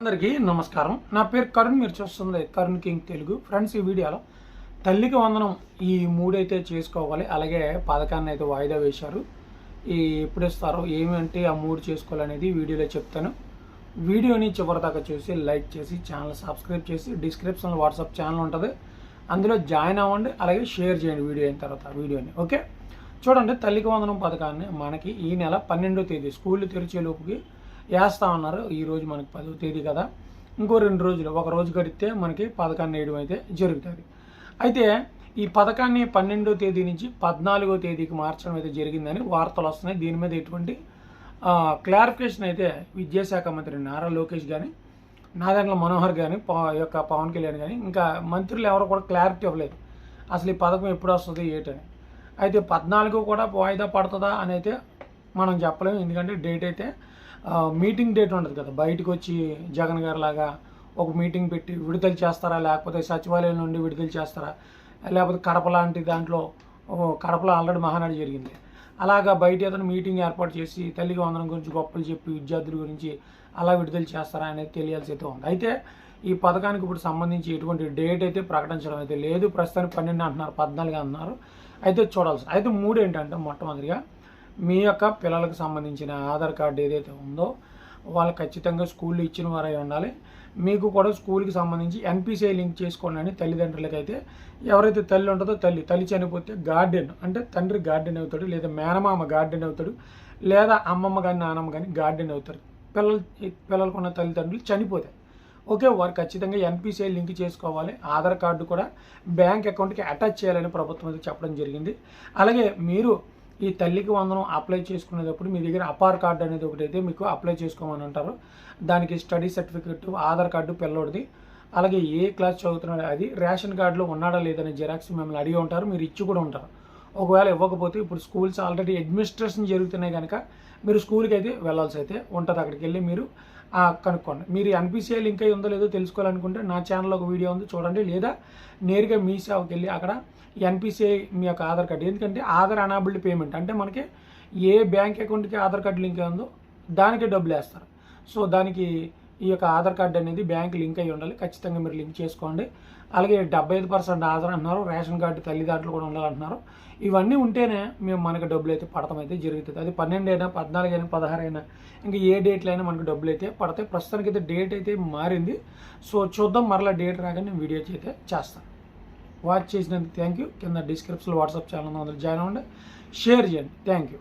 అందరికీ నమస్కారం. నా పేరు కరుణ్ మీరు చూస్తుంది కరుణ్ కింగ్ తెలుగు. ఫ్రెండ్స్ ఈ వీడియోలో తల్లికి వందనం ఈ మూడైతే చేసుకోవాలి. అలాగే పథకాన్ని అయితే వాయిదా వేశారు. ఈ ఎప్పుడు ఇస్తారో ఏమంటే ఆ మూడు చేసుకోవాలనేది వీడియోలో చెప్తాను. వీడియోని చివరిదాకా చూసి లైక్ చేసి ఛానల్ సబ్స్క్రైబ్ చేసి డిస్క్రిప్షన్లో వాట్సాప్ ఛానల్ ఉంటుంది. అందులో జాయిన్ అవ్వండి అలాగే షేర్ చేయండి వీడియో అయిన తర్వాత వీడియోని ఓకే? చూడండి తల్లికి వందనం పథకాన్ని మనకి ఈ నెల పన్నెండో తేదీ స్కూళ్ళు తెరిచే లోపుకి వేస్తా ఉన్నారు. ఈరోజు మనకి పదో తేదీ కదా. ఇంకో రెండు రోజులు ఒక రోజు గడిస్తే మనకి పథకాన్ని వేయడం అయితే జరుగుతుంది. అయితే ఈ పథకాన్ని పన్నెండో తేదీ నుంచి పద్నాలుగో తేదీకి మార్చడం అయితే జరిగిందని వార్తలు వస్తున్నాయి. దీని మీద ఎటువంటి క్లారిఫికేషన్ అయితే విద్యాశాఖ మంత్రి నారా లోకేష్ కానీ నాదెండ్ల మనోహర్ కానీ యొక్క పవన్ కళ్యాణ్ కానీ ఇంకా మంత్రులు ఎవరు కూడా క్లారిటీ ఇవ్వలేదు. అసలు ఈ పథకం ఎప్పుడు వస్తుంది ఏంటని. అయితే పద్నాలుగు కూడా వాయిదా పడుతుందా అని అయితే మనం చెప్పలేము. ఎందుకంటే డేట్ అయితే మీటింగ్ డేట్ ఉండదు కదా. బయటకు వచ్చి జగన్ గారు లాగా ఒక మీటింగ్ పెట్టి విడుదల చేస్తారా? లేకపోతే సచివాలయం నుండి విడుదల చేస్తారా? లేకపోతే కడప లాంటి దాంట్లో కడపలో ఆల్రెడీ మహానాడు జరిగింది. అలాగా బయట ఏదైనా మీటింగ్ ఏర్పాటు చేసి తల్లికి వందనం గురించి గొప్పలు చెప్పి విద్యార్థుల గురించి అలా విడుదల చేస్తారా అనేది తెలియాల్సి అయితే ఉంది. అయితే ఈ పథకానికి ఇప్పుడు సంబంధించి ఎటువంటి డేట్ అయితే ప్రకటించడం అయితే లేదు. ప్రస్తుతానికి పన్నెండు అంటున్నారు పద్నాలుగు అంటున్నారు. అయితే చూడాల్సి అయితే మూడు ఏంటంటే మొట్టమొదటిగా మీ యొక్క పిల్లలకు సంబంధించిన ఆధార్ కార్డు ఏదైతే ఉందో వాళ్ళు ఖచ్చితంగా స్కూల్లో ఇచ్చిన వారై ఉండాలి. మీకు కూడా స్కూల్కి సంబంధించి ఎన్పిసిఐ లింక్ చేసుకోండి అని తల్లిదండ్రులకి అయితే ఎవరైతే తల్లి ఉంటుందో తల్లి తల్లి చనిపోతే గార్డెన్ అంటే తండ్రి గార్డెన్ అవుతాడు లేదా మేనమామ గార్డెన్ అవుతాడు లేదా అమ్మమ్మ కానీ నానమ్మ కానీ గార్డెన్ అవుతారు. పిల్లలు పిల్లలకు ఉన్న తల్లిదండ్రులు చనిపోతాయి ఓకే వారు ఖచ్చితంగా ఎన్పిసిఐ లింక్ చేసుకోవాలి. ఆధార్ కార్డు కూడా బ్యాంక్ అకౌంట్కి అటాచ్ చేయాలని ప్రభుత్వం అయితే చెప్పడం జరిగింది. అలాగే మీరు ఈ తల్లికి వందనం అప్లై చేసుకునేటప్పుడు మీ దగ్గర అపార్ కార్డు అనేది ఒకటి అయితే మీకు అప్లై చేసుకోమని అంటారు. దానికి స్టడీ సర్టిఫికెట్ ఆధార్ కార్డు పిల్లోడిది. అలాగే ఏ క్లాస్ చదువుతున్నాడో అది రేషన్ కార్డులో ఉన్నాడా లేదని జిరాక్స్ మిమ్మల్ని అడిగి ఉంటారు మీరు ఇచ్చి కూడా ఉంటారు. ఒకవేళ ఇవ్వకపోతే ఇప్పుడు స్కూల్స్ ఆల్రెడీ అడ్మినిస్ట్రేషన్ జరుగుతున్నాయి కనుక మీరు స్కూల్కి అయితే వెళ్ళాల్సి అయితే ఉంటుంది. అక్కడికి వెళ్ళి మీరు కనుక్కోండి. మీరు ఎన్పిసిఐ లింక్ అయి ఉందో లేదో తెలుసుకోవాలనుకుంటే నా ఛానల్లో ఒక వీడియో ఉంది చూడండి. లేదా నేరుగా మీ సేవకి వెళ్ళి అక్కడ ఎన్పిసిఐ మీ యొక్క ఆధార్ కార్డు. ఎందుకంటే ఆధార్ అనాబుల్డ్ పేమెంట్ అంటే మనకి ఏ బ్యాంక్ అకౌంట్కి ఆధార్ కార్డు లింక్ ఉందో దానికే డబ్బులు వేస్తారు. సో దానికి ఈ యొక్క ఆధార్ కార్డు అనేది బ్యాంక్ లింక్ అయి ఉండాలి. ఖచ్చితంగా మీరు లింక్ చేసుకోండి. అలాగే డెబ్బై ఐదు పర్సెంట్ ఆధార్ అంటున్నారు. రేషన్ కార్డు తల్లిదండ్రులు కూడా ఉండాలంటున్నారు. ఇవన్నీ ఉంటేనే మేము మనకు డబ్బులు అయితే పడటం అయితే జరుగుతుంది. అది పన్నెండు అయినా పద్నాలుగు అయినా పదహారు అయినా ఇంకా ఏ డేట్లో అయినా మనకు డబ్బులు అయితే పడతాయి. ప్రస్తుతానికి అయితే డేట్ అయితే మారింది. సో చూద్దాం మరలా డేట్ రాగానే నేను వీడియో అయితే చేస్తాను. వాచ్ చేసినందుకు థ్యాంక్ యూ. కింద డిస్క్రిప్షన్లో వాట్సాప్ ఛానల్ ఉంది. జాయిన్ అవ్వండి. షేర్ చేయండి. Thank you.